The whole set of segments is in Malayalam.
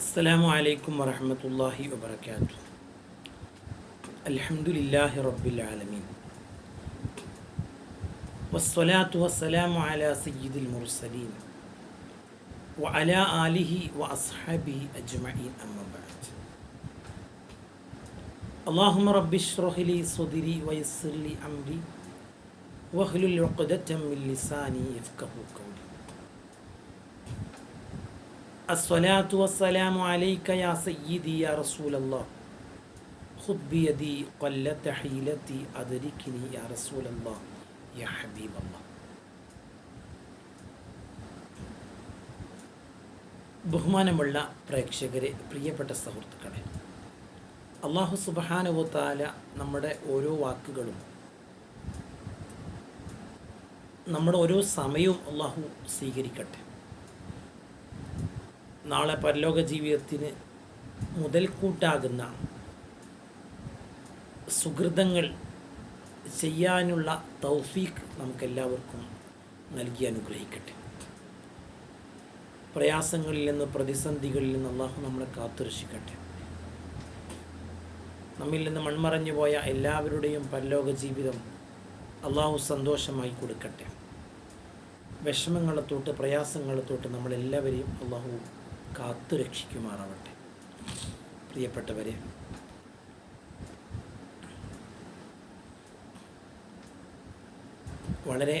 السلام عليكم ورحمة الله وبركاته. الحمد لله رب العالمين. والصلاة والسلام على سيد المرسلين وعلى آله وأصحابه أجمعين أما بعد. اللهم رب اشرح لي صدري ويسر لي أمري واحلل عقدة من لساني يفقه قولي. അസ്വലാത്തു വസ്സലാമു അലൈക്ക യാ സയ്യിദി യാ റസൂലല്ലാ. ഹുബിയതി കൊല്ലത്ത് തഹീലതി അദരികിനി യാ റസൂലല്ലാ. യാ ഹബീബല്ലാ. ബഹുമാനമുള്ള പ്രേക്ഷകരെ പ്രിയപ്പെട്ട സുഹൃത്തുക്കളെ അള്ളാഹു സുബഹാനുവത്താല നമ്മുടെ ഓരോ വാക്കുകളും നമ്മുടെ ഓരോ സമയവും അള്ളാഹു സ്വീകരിക്കട്ടെ. നാളെ പരലോക ജീവിതത്തിന് മുതൽക്കൂട്ടാകുന്ന സുഹൃതങ്ങൾ ചെയ്യാനുള്ള തൗഫീഖ് നമുക്കെല്ലാവർക്കും നൽകി അനുഗ്രഹിക്കട്ടെ. പ്രയാസങ്ങളിൽ നിന്ന് പ്രതിസന്ധികളിൽ നിന്ന് അള്ളാഹു നമ്മളെ കാത്തുരക്ഷിക്കട്ടെ. നമ്മിൽ നിന്ന് മൺമറഞ്ഞു പോയ എല്ലാവരുടെയും പരലോക ജീവിതം അള്ളാഹു സന്തോഷമായി കൊടുക്കട്ടെ. വിഷമങ്ങളെ തൊട്ട് പ്രയാസങ്ങളെ തൊട്ട് നമ്മളെല്ലാവരെയും അള്ളാഹു കാത്തു രക്ഷിക്കുമാറാവട്ടെ. പ്രിയപ്പെട്ടവരെ വളരെ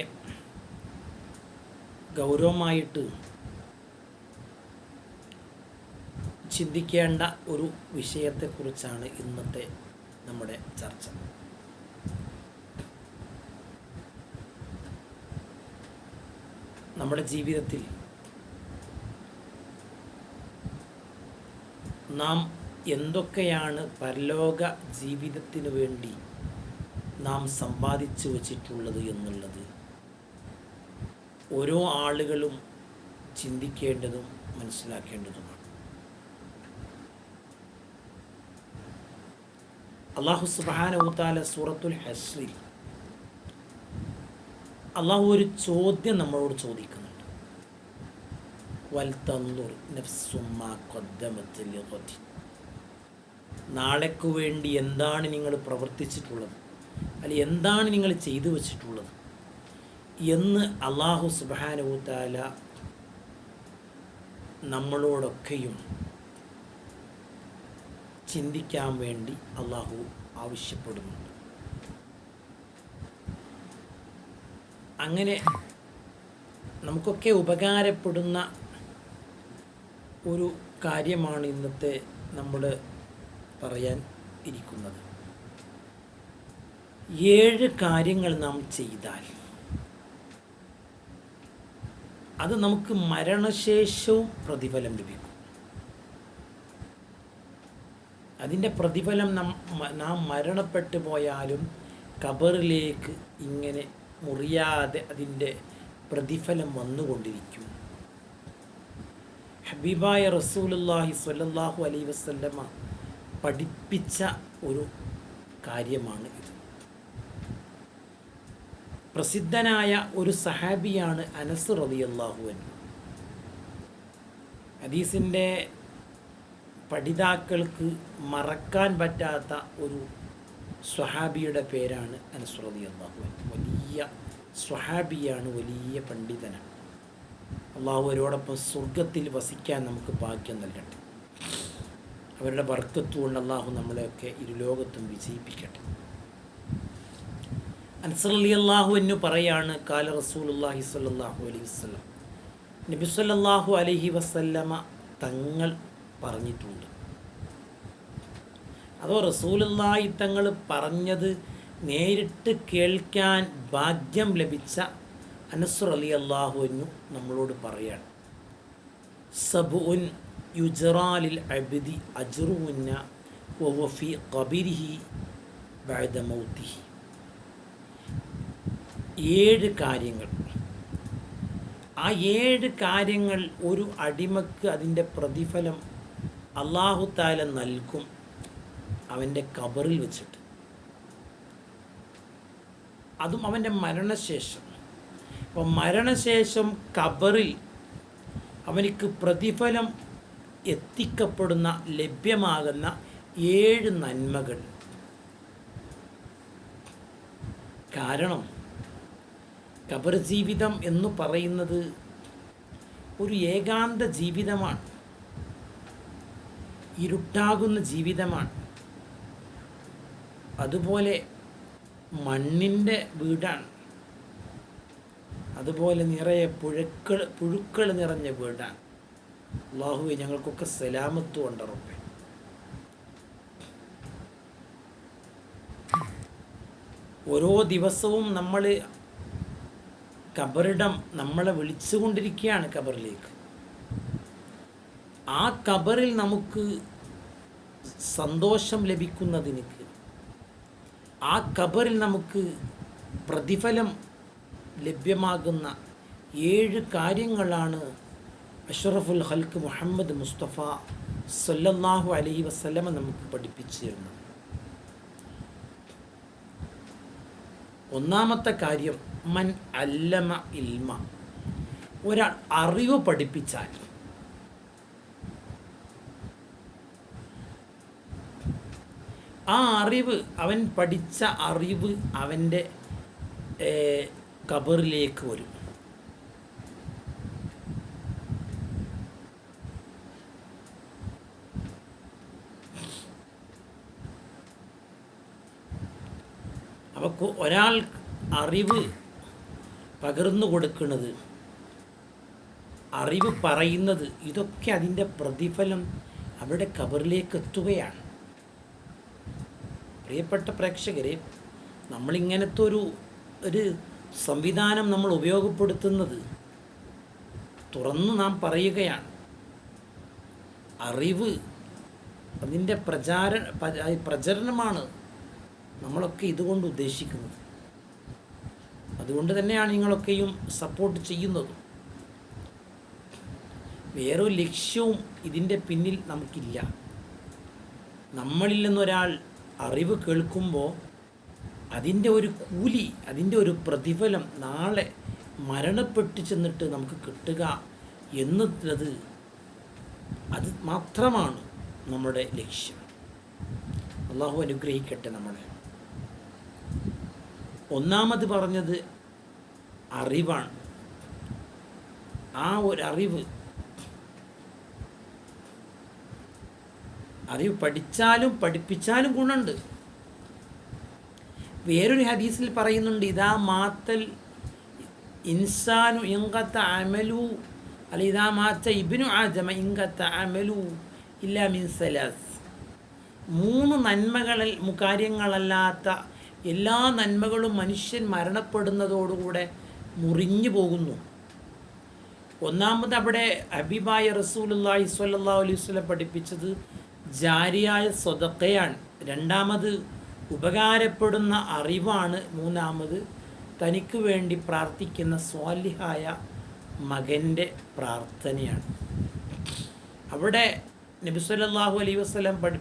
ഗൗരവമായിട്ട് ചിന്തിക്കേണ്ട ഒരു വിഷയത്തെക്കുറിച്ചാണ് ഇന്നത്തെ നമ്മുടെ ചർച്ച. നമ്മുടെ ജീവിതത്തിൽ നാം എന്തൊക്കെയാണ് പരലോക ജീവിതത്തിന് വേണ്ടി നാം സമ്പാദിച്ചു വച്ചിട്ടുള്ളത് എന്നുള്ളത്. ഓരോ ആളുകളും ചിന്തിക്കേണ്ടതും മനസ്സിലാക്കേണ്ടതുമാണ്. അള്ളാഹു സുബാനവുത്താല സൂറത്തുൽ ഹസ്രി അള്ളാഹു ഒരു ചോദ്യം നമ്മളോട് ചോദിക്കുന്നുണ്ട് നാളേക്ക് വേണ്ടി എന്താണ് നിങ്ങൾ പ്രവർത്തിച്ചിട്ടുള്ളത്? അല്ലെ എന്താണ് നിങ്ങൾ ചെയ്തു വച്ചിട്ടുള്ളത്? എന്ന് അള്ളാഹു സുബാനുത്താല നമ്മളോടൊക്കെയും ചിന്തിക്കാൻ വേണ്ടി അള്ളാഹു ആവശ്യപ്പെടുന്നുണ്ട്. അങ്ങനെ നമുക്കൊക്കെ ഉപകാരപ്പെടുന്ന ഒരു കാര്യമാണ് ഇന്നത്തെ നമ്മൾ പറയാൻ ഇരിക്കുന്നത്. ഏഴ് കാര്യങ്ങൾ നാം ചെയ്താൽ അത് നമുക്ക് മരണശേഷവും പ്രതിഫലം ലഭിക്കും. അതിന്റെ പ്രതിഫലം നം മരണപ്പെട്ടു പോയാലും കബറിലേക്ക് ഇങ്ങനെ മുറിയാതെ അതിന്റെ പ്രതിഫലം വന്നുകൊണ്ടിരിക്കും. ഹബീബായ റസൂലുല്ലാഹി സ്വല്ലല്ലാഹു അലൈ വസല്ലമ പഠിപ്പിച്ച ഒരു കാര്യമാണ് ഇത്. പ്രസിദ്ധനായ ഒരു സഹാബിയാണ് അനസ് റളിയല്ലാഹു അൻഹു. ഹദീസിന്റെ പഠിതാക്കൾക്ക് മറക്കാൻ പറ്റാത്ത ഒരു സ്വഹാബിയുടെ പേരാണ് അനസ് റളിയല്ലാഹു അൻഹു. വലിയ സ്വഹാബിയാണ് വലിയ പണ്ഡിതനാണ്. അള്ളാഹു അവരോടൊപ്പം സ്വർഗത്തിൽ വസിക്കാൻ നമുക്ക് ഭാഗ്യം നൽകട്ടെ. അവരുടെ വർക്കത്തുകൊണ്ട് അള്ളാഹു നമ്മളെയൊക്കെ ഇരുലോകത്തും വിജയിപ്പിക്കട്ടെ. അൻസറലി അള്ളാഹു എന്നു പറയാണ് കാല റസൂൽ അള്ളാഹി സ്വല്ലല്ലാഹു അലൈഹി വസ്ലം നബി സല്ലല്ലാഹു അലൈഹി വസല്ലമ തങ്ങൾ പറഞ്ഞിട്ടുണ്ട്. അതോ റസൂലുള്ളാഹി തങ്ങൾ പറഞ്ഞത് നേരിട്ട് കേൾക്കാൻ ഭാഗ്യം ലഭിച്ച അനസുർ അലി അള്ളാഹു എന്നു നമ്മളോട് പറയാണ് സബുൻ യുജറാലിൽ അബിദി അജുറുന്ന വഫി കബിരിഹി ബഅദ മൗത്തിഹി. ഏഴ് കാര്യങ്ങൾ. ആ ഏഴ് കാര്യങ്ങൾ ഒരു അടിമക്ക് അതിന്റെ പ്രതിഫലം അള്ളാഹു താല നൽകും അവന്റെ കബറിൽ വെച്ചിട്ട്. അതും അവന്റെ മരണശേഷം. അപ്പോൾ മരണശേഷം കബറിൽ അവനിക്ക് പ്രതിഫലം എത്തിക്കപ്പെടുന്ന ലഭ്യമാകുന്ന ഏഴ് നന്മകൾ. കാരണം കബർ ജീവിതം എന്ന് പറയുന്നത് ഒരു ഏകാന്ത ജീവിതമാണ്. ഇരുട്ടാകുന്ന ജീവിതമാണ്. അതുപോലെ മണ്ണിന്റെ വീടാണ്. അതുപോലെ നിറയെ പുഴക്കൾ പുഴുക്കൾ നിറഞ്ഞ വീടാണ്. അള്ളാഹുവെ ഞങ്ങൾക്കൊക്കെ സലാമത്ത് കൊണ്ടുറപ്പേ ഓരോ ദിവസവും നമ്മൾ കബറിടം നമ്മളെ വിളിച്ചുകൊണ്ടിരിക്കുകയാണ് കബറിലേക്ക് ആ കബറിൽ നമുക്ക് സന്തോഷം ലഭിക്കുന്നതിന് ആ കബറിൽ നമുക്ക് പ്രതിഫലം ലഭ്യമാകുന്ന ഏഴ് കാര്യങ്ങളാണ് അഷറഫുൽ ഹൽക്ക് മുഹമ്മദ് മുസ്തഫ സൊല്ലാഹു അലൈ വസ്ലമ നമുക്ക് പഠിപ്പിച്ചു തരുന്നത്. ഒന്നാമത്തെ കാര്യം മൻ അല്ലമ ഇൽമ. ഒരാൾ അറിവ് പഠിപ്പിച്ചാൽ. ആ അറിവ് അവൻ പഠിച്ച അറിവ് അവന്റെ കബറിലേക്ക് വരും. അപ്പോൾ ഒരാൾ അറിവ് പകർന്നു കൊടുക്കുന്നത് അറിവ് പറയുന്നത് ഇതൊക്കെ അതിന്റെ പ്രതിഫലം അവിടെ കബറിലേക്ക് എത്തുകയാണ്. പ്രിയപ്പെട്ട പ്രേക്ഷകരെ നമ്മളിങ്ങനത്തെ ഒരു ഒരു സംവിധാനം നമ്മൾ ഉപയോഗപ്പെടുത്തുന്നത് തുറന്നു നാം പറയുകയാണ്. അറിവ് അതിന്റെ പ്രചാര പ്രചരണമാണ് നമ്മളൊക്കെ ഇതുകൊണ്ട് ഉദ്ദേശിക്കുന്നത്. അതുകൊണ്ട് തന്നെയാണ് നിങ്ങളൊക്കെയും സപ്പോർട്ട് ചെയ്യുന്നതും. വേറൊരു ലക്ഷ്യവും ഇതിന്റെ പിന്നിൽ നമുക്കില്ല. നമ്മളിൽ നിന്നൊരാൾ അറിവ് കേൾക്കുമ്പോൾ അതിന്റെ ഒരു കൂലി അതിന്റെ ഒരു പ്രതിഫലം നാളെ മരണപ്പെട്ട് ചെന്നിട്ട് നമുക്ക് കിട്ടുക എന്നുള്ളത് അത് മാത്രമാണ് നമ്മുടെ ലക്ഷ്യം. അള്ളാഹു അനുഗ്രഹിക്കട്ടെ നമ്മളെ. ഒന്നാമത് പറഞ്ഞത് അറിവാണ്. ആ ഒരു അറിവ് അറിവ് പഠിച്ചാലും പഠിപ്പിച്ചാലും ഗുണമുണ്ട്. വേറൊരു ഹദീസിൽ പറയുന്നുണ്ട് ഇതാ മാത്തൽ ഇൻസാനു ഇങ്കത്ത അമലു അല്ല ഇതാ മാത്ത ഇബിനു ആജമ ഇങ്കത്ത അമലു ഇല്ല മിൻസലാസ് മൂന്ന് നന്മകളിൽ കാര്യങ്ങളല്ലാത്ത എല്ലാ നന്മകളും മനുഷ്യൻ മരണപ്പെടുന്നതോടുകൂടെ മുറിഞ്ഞു പോകുന്നു. ഒന്നാമത് അവിടെ അബിബായ റസൂലുല്ലാഹി സ്വല്ലാ അലൈഹി വസ്ലം പഠിപ്പിച്ചത് ജാരിയായ സ്വതക്കയാണ് രണ്ടാമത് ഉപകാരപ്പെടുന്ന അറിവാണ് മൂന്നാമത്. തനിക്ക് വേണ്ടി പ്രാർത്ഥിക്കുന്ന സ്വാലിഹായ മകന്റെ പ്രാർത്ഥനയാണ്. അവിടെ നബിസ്വല്ലാഹു അലൈ വസ്ലം പഠി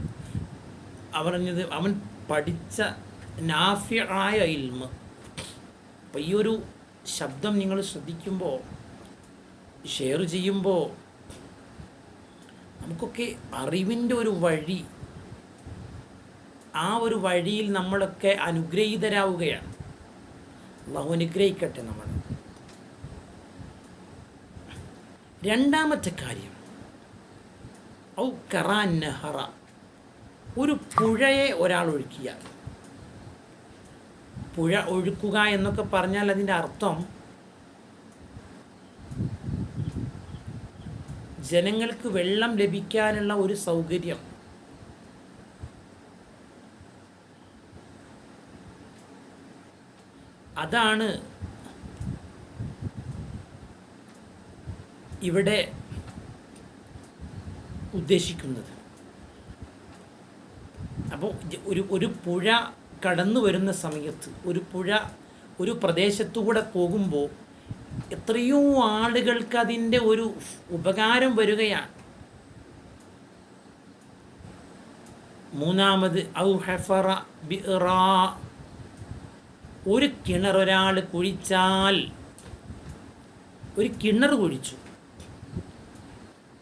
പറഞ്ഞത് അവൻ പഠിച്ച നാഫിയായ ഇൽമ. അപ്പം ഈ ഒരു ശബ്ദം നിങ്ങൾ ശ്രദ്ധിക്കുമ്പോൾ ഷെയർ ചെയ്യുമ്പോൾ നമുക്കൊക്കെ അറിവിന്റെ ഒരു വഴി ആ ഒരു വഴിയിൽ നമ്മളൊക്കെ അനുഗ്രഹീതരാവുകയാണ്. അള്ളാഹു അനുഗ്രഹിക്കട്ടെ നമ്മൾ രണ്ടാമത്തെ കാര്യം. ഔ കറാൻ നെഹറ. ഒരു പുഴയെ ഒരാൾ ഒഴുക്കിയാൽ. പുഴ ഒഴുക്കുക എന്നൊക്കെ പറഞ്ഞാൽ അതിന്റെ അർത്ഥം ജനങ്ങൾക്ക് വെള്ളം ലഭിക്കാനുള്ള ഒരു സൗകര്യം. അതാണ് ഇവിടെ ഉദ്ദേശിക്കുന്നത്. അപ്പോൾ ഒരു ഒരു പുഴ കടന്നു വരുന്ന സമയത്ത് ഒരു പുഴ ഒരു പ്രദേശത്തുകൂടെ പോകുമ്പോൾ എത്രയോ ആളുകൾക്ക് അതിന്റെ ഒരു ഉപകാരം വരികയാണ്. മൂന്നാമത് ഔ ഹെഫറ ഒരു കിണർ ഒരാൾ കുഴിച്ചാൽ ഒരു കിണർ കുഴിച്ചു.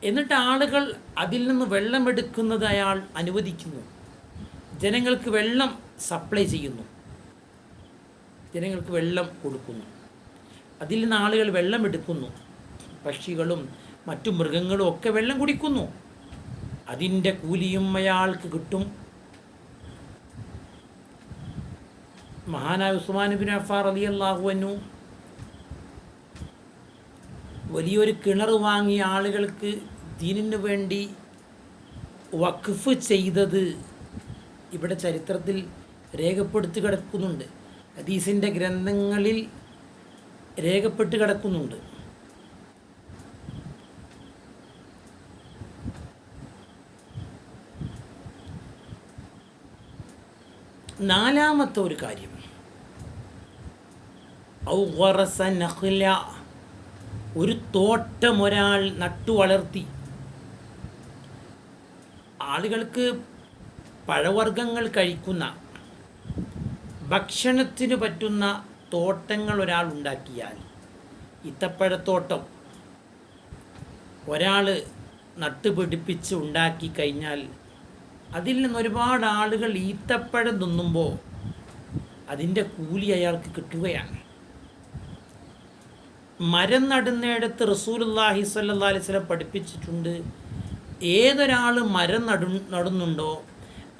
എന്നിട്ട് ആളുകൾ അതിൽ നിന്ന് വെള്ളമെടുക്കുന്നത് അയാൾ അനുവദിക്കുന്നു. ജനങ്ങൾക്ക് വെള്ളം സപ്ലൈ ചെയ്യുന്നു. ജനങ്ങൾക്ക് വെള്ളം കൊടുക്കുന്നു. അതിൽ നിന്ന് ആളുകൾ വെള്ളം എടുക്കുന്നു. പക്ഷികളും മറ്റു മൃഗങ്ങളും ഒക്കെ വെള്ളം കുടിക്കുന്നു. അതിന്റെ കൂലിയും അയാൾക്ക് കിട്ടും. മഹാനായ ഉസ്മാൻ ബിൻ അഫാർ അലി അള്ളാഹുവനു വലിയൊരു കിണർ വാങ്ങിയ ആളുകൾക്ക് ദീനിന് വേണ്ടി വഖഫ് ചെയ്തത് ഇവിടെ ചരിത്രത്തിൽ രേഖപ്പെടുത്തി കിടക്കുന്നുണ്ട്. ഹദീസിന്റെ ഗ്രന്ഥങ്ങളിൽ രേഖപ്പെട്ട് കിടക്കുന്നുണ്ട്. നാലാമത്തെ ഒരു കാര്യം. ഔ ഖറസ നഖ്ല ഒരു തോട്ടം ഒരാൾ നട്ടു വളർത്തി. ആളുകൾക്ക് പഴവർഗങ്ങൾ കഴിക്കുന്ന ഭക്ഷണത്തിന് പറ്റുന്ന തോട്ടങ്ങൾ ഒരാൾ ഉണ്ടാക്കിയാൽ ഇത്തപ്പഴത്തോട്ടം ഒരാൾ നട്ടുപിടിപ്പിച്ച് ഉണ്ടാക്കി കഴിഞ്ഞാൽ അതിൽ നിന്ന് ഒരുപാട് ആളുകൾ ഈത്തപ്പഴം തിന്നുമ്പോൾ അതിന്റെ കൂലി അയാൾക്ക് കിട്ടുകയാണ്. മരം നടുന്നിടത്ത് റസൂലുല്ലാഹി സ്വല്ലല്ലാഹി അലൈഹി വസല്ലം പഠിപ്പിച്ചിട്ടുണ്ട്. ഏതൊരാൾ മരം നടു നടുന്നുണ്ടോ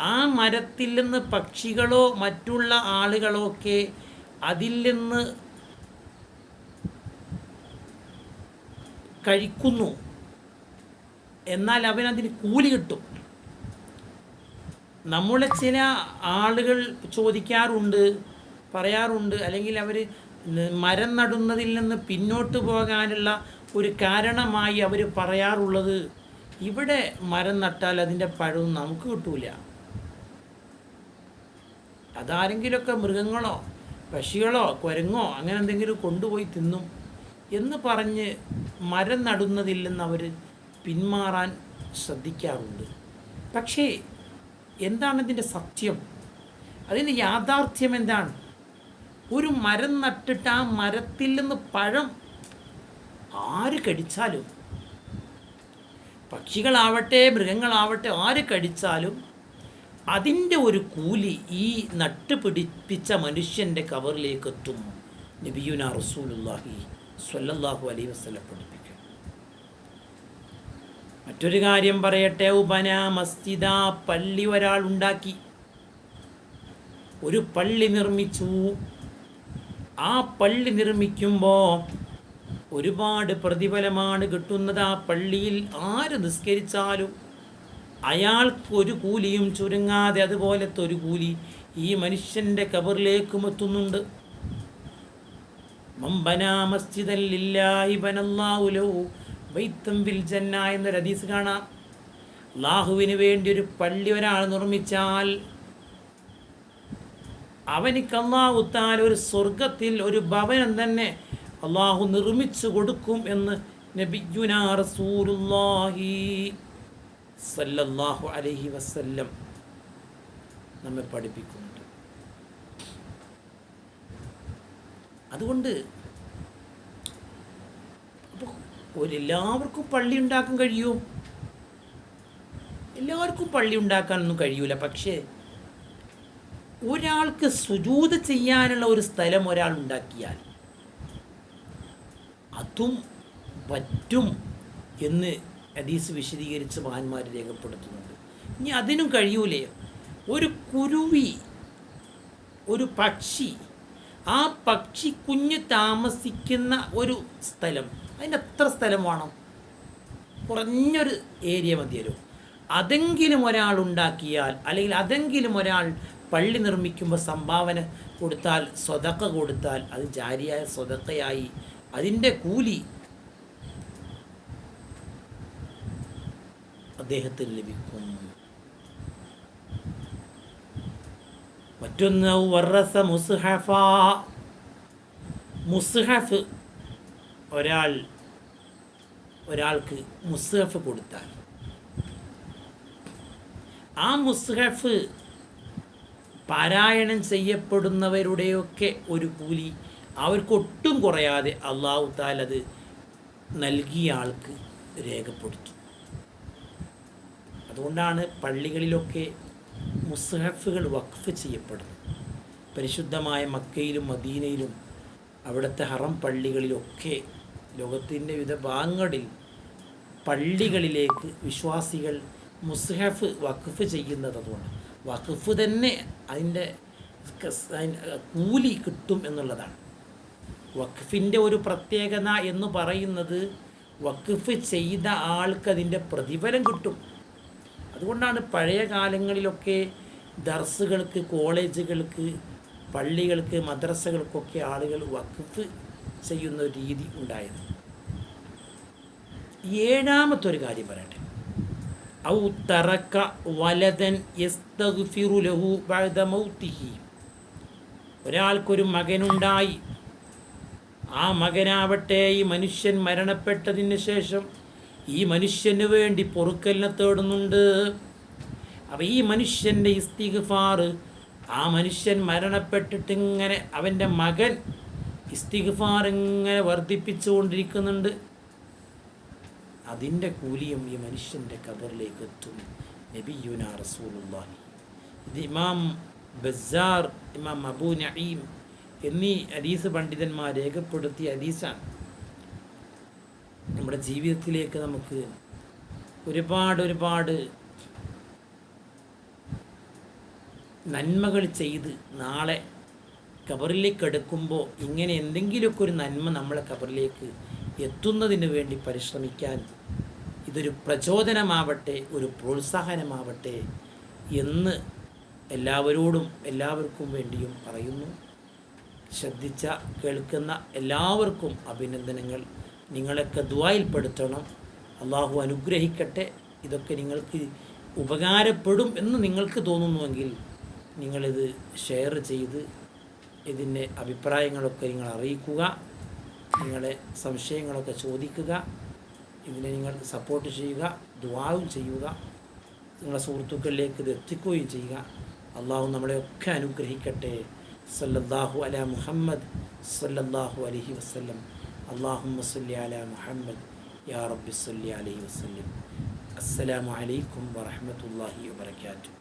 ആ മരത്തിൽ നിന്ന് പക്ഷികളോ മറ്റുള്ള ആളുകളോ ഒക്കെ അതിൽ നിന്ന് കഴിക്കുന്നു. എന്നാൽ അവനതിന് കൂലി കിട്ടും. നമ്മളെ ചില ആളുകൾ ചോദിക്കാറുണ്ട് പറയാറുണ്ട് അല്ലെങ്കിൽ അവർ മരം നടുന്നതിൽ നിന്ന് പിന്നോട്ട് പോകാനുള്ള ഒരു കാരണമായി അവർ പറയാറുള്ളത് ഇവിടെ മരം നട്ടാൽ അതിന്റെ പഴവും നമുക്ക് കിട്ടൂല. അതാരെങ്കിലുമൊക്കെ മൃഗങ്ങളോ പശികളോ കുരങ്ങോ അങ്ങനെ എന്തെങ്കിലും കൊണ്ടുപോയി തിന്നും എന്ന് പറഞ്ഞ് മരം നടുന്നതിൽ നിന്ന് അവർ പിന്മാറാൻ ശ്രദ്ധിക്കാറുണ്ട്. പക്ഷേ എന്താണ് ഇതിന്റെ സത്യം? അതിന്റെ യാഥാർത്ഥ്യം എന്താണ്? ഒരു മരം നട്ടിട്ട് ആ മരത്തിൽ നിന്ന് പഴം ആര് കടിച്ചാലും? പക്ഷികളാവട്ടെ മൃഗങ്ങളാവട്ടെ ആര് കടിച്ചാലും അതിന്റെ ഒരു കൂലി ഈ നട്ട് പിടിപ്പിച്ച മനുഷ്യന്റെ കവറിലേക്ക് എത്തും നബിയുന റസൂലുല്ലാഹി സ്വല്ലല്ലാഹു അലൈ വസ്ലം പഠിപ്പിക്കും. മറ്റൊരു കാര്യം പറയട്ടെ ഉപന മസ്ജിദ പള്ളി ഒരാൾ ഉണ്ടാക്കി. ഒരു പള്ളി നിർമ്മിച്ചു. ആ പള്ളി നിർമ്മിക്കുമ്പോൾ ഒരുപാട് പ്രതിഫലമാണ് കിട്ടുന്നത് ആ പള്ളിയിൽ. ആര് നിസ്കരിച്ചാലും അയാൾക്കൊരു കൂലിയും ചുരുങ്ങാതെ അതുപോലത്തെ ഒരു കൂലി ഈ മനുഷ്യന്റെ കബറിലേക്കും എത്തുന്നുണ്ട്. എന്നൊരു ഹദീസ് കാണാം. അള്ളാഹുവിന് വേണ്ടി ഒരു പള്ളി ഒരാൾ നിർമ്മിച്ചാൽ അവനിക്ക് അള്ളാഹു താൻ ഒരു സ്വർഗത്തിൽ ഒരു ഭവനം തന്നെ അള്ളാഹു നിർമ്മിച്ചു കൊടുക്കും എന്ന് സല്ലല്ലാഹു അലൈഹി വസല്ലം നമ്മെ പഠിപ്പിക്കുന്നുണ്ട്. അതുകൊണ്ട് അപ്പോൾ ഒരെല്ലാവർക്കും പള്ളി ഉണ്ടാക്കാൻ കഴിയുമോ? എല്ലാവർക്കും പള്ളി ഉണ്ടാക്കാനൊന്നും കഴിയൂല. പക്ഷേ ഒരാൾക്ക് സുജൂത് ചെയ്യാനുള്ള ഒരു സ്ഥലം ഒരാൾ ഉണ്ടാക്കിയാൽ അതും പറ്റും എന്ന് ഹദീസ് വിശദീകരിച്ച് മഹാന്മാർ രേഖപ്പെടുത്തുന്നുണ്ട്. ഇനി അതിനും കഴിയൂലേ? ഒരു കുരുവി ഒരു പക്ഷി ആ പക്ഷി കുഞ്ഞ് താമസിക്കുന്ന ഒരു സ്ഥലം അതിന്റെ എത്ര സ്ഥലം വേണം? കുറഞ്ഞൊരു ഏരിയ മതിയല്ലോ. അതെങ്കിലും ഒരാൾ ഉണ്ടാക്കിയാൽ അല്ലെങ്കിൽ അതെങ്കിലും ഒരാൾ പള്ളി നിർമ്മിക്കുമ്പോൾ സംഭാവന കൊടുത്താൽ സ്വതക്ക കൊടുത്താൽ അത് ജാരിയായ സ്വതക്കയായി. അതിന്റെ കൂലി അദ്ദേഹത്തിന് ലഭിക്കും. മറ്റൊന്ന് മുസ്ഹഫ. മുസ്ഹഫ് ഒരാൾ ഒരാൾക്ക് മുസ്ഹഫ് കൊടുത്താൽ. ആ മുസ്ഹഫ് പാരായണം ചെയ്യപ്പെടുന്നവരുടെയൊക്കെ ഒരു കൂലി അവർക്കൊട്ടും കുറയാതെ അള്ളാഹു താൽ അത് നൽകിയ ആൾക്ക് രേഖപ്പെടുത്തും. അതുകൊണ്ടാണ് പള്ളികളിലൊക്കെ മുസ്ഹഫുകൾ വഖഫ് ചെയ്യപ്പെടുന്നത്. പരിശുദ്ധമായ മക്കയിലും മദീനയിലും അവിടുത്തെ ഹറം പള്ളികളിലൊക്കെ ലോകത്തിന്റെ വിവിധ ഭാഗങ്ങളിൽ പള്ളികളിലേക്ക് വിശ്വാസികൾ മുസ്ഹഫ് വഖഫ് ചെയ്യുന്നത് അതുകൊണ്ട് വഖഫ് തന്നെ അതിന്റെ കൂലി കിട്ടും എന്നുള്ളതാണ്. വഖഫിന്റെ ഒരു പ്രത്യേകത എന്ന് പറയുന്നത് വഖഫ് ചെയ്ത ആൾക്ക് അതിന്റെ പ്രതിഫലം കിട്ടും. അതുകൊണ്ടാണ് പഴയ കാലങ്ങളിലൊക്കെ ദർസുകൾക്ക് കോളേജുകൾക്ക് പള്ളികൾക്ക് മദ്രസകൾക്കൊക്കെ ആളുകൾ വഖഫ് ചെയ്യുന്ന രീതി ഉണ്ടായത്. ഏഴാമത്തെ ഒരു കാര്യം പറയട്ടെ. ഔ തറക്ക വലതൻ യസ്തഗ്ഫിറു ലഹു ബഅദ മൗതിഹി ഒരാൾക്കൊരു മകനുണ്ടായി. ആ മകനാവട്ടെ ഈ മനുഷ്യൻ മരണപ്പെട്ടതിന് ശേഷം ഈ മനുഷ്യന് വേണ്ടി പൊറുക്കലിനെ തേടുന്നുണ്ട്. അപ്പം ഈ മനുഷ്യന്റെ ഇസ്തിഗ്ഫാർ ആ മനുഷ്യൻ മരണപ്പെട്ടിട്ട് ഇങ്ങനെ അവന്റെ മകൻ ഇസ്തിഗ്ഫാർ ഇങ്ങനെ വർദ്ധിപ്പിച്ചുകൊണ്ടിരിക്കുന്നുണ്ട്. അതിന്റെ കൂലിയും ഈ മനുഷ്യന്റെ കബറിലേക്ക് എത്തും. നബിയുന റസൂലുള്ളാഹി. ഇത് ഇമാം ബസാർ ഇമാം അബൂ നഈം എന്നീ ഹദീസ് പണ്ഡിതന്മാർ രേഖപ്പെടുത്തിയ ഹദീസാണ്. നമ്മുടെ ജീവിതത്തിലേക്ക് നമുക്ക് ഒരുപാട് ഒരുപാട് നന്മകൾ ചെയ്ത് നാളെ കബറിലേക്ക് എടുക്കുമ്പോൾ ഇങ്ങനെ എന്തെങ്കിലുമൊക്കെ ഒരു നന്മ നമ്മളെ കബറിലേക്ക് എത്തുന്നതിന് വേണ്ടി പരിശ്രമിക്കാൻ ഇതൊരു പ്രചോദനമാവട്ടെ ഒരു പ്രോത്സാഹനമാവട്ടെ എന്ന് എല്ലാവരോടും എല്ലാവർക്കും വേണ്ടിയും പറയുന്നു. ശ്രദ്ധിച്ച കേൾക്കുന്ന എല്ലാവർക്കും അഭിനന്ദനങ്ങൾ. നിങ്ങളൊക്കെ ദ്വായിൽപ്പെടുത്തണം അള്ളാഹു അനുഗ്രഹിക്കട്ടെ. ഇതൊക്കെ നിങ്ങൾക്ക് ഉപകാരപ്പെടും എന്ന് നിങ്ങൾക്ക് തോന്നുന്നുവെങ്കിൽ നിങ്ങളിത് ഷെയർ ചെയ്ത് ഇതിന്റെ അഭിപ്രായങ്ങളൊക്കെ നിങ്ങൾ അറിയിക്കുക നിങ്ങളെ സംശയങ്ങളൊക്കെ ചോദിക്കുക ഇതിനെ നിങ്ങൾ സപ്പോർട്ട് ചെയ്യുക ദ്വാവും ചെയ്യുക നിങ്ങളുടെ സുഹൃത്തുക്കളിലേക്ക് ഇത് എത്തിക്കുകയും ചെയ്യുക. അള്ളാഹു നമ്മളെയൊക്കെ അനുഗ്രഹിക്കട്ടെ. സല്ലല്ലാഹു അല മുഹമ്മദ് സല്ലല്ലാഹു അലഹി വസ്ലം അള്ളാഹു സല്ലി അല മുഹമ്മദ്. യാ റബ്ബി സല്ലി അലൈഹി വസ്ലം അസ്സലാമു അലൈക്കും വറഹമത്തല്ലാഹി വാത്തു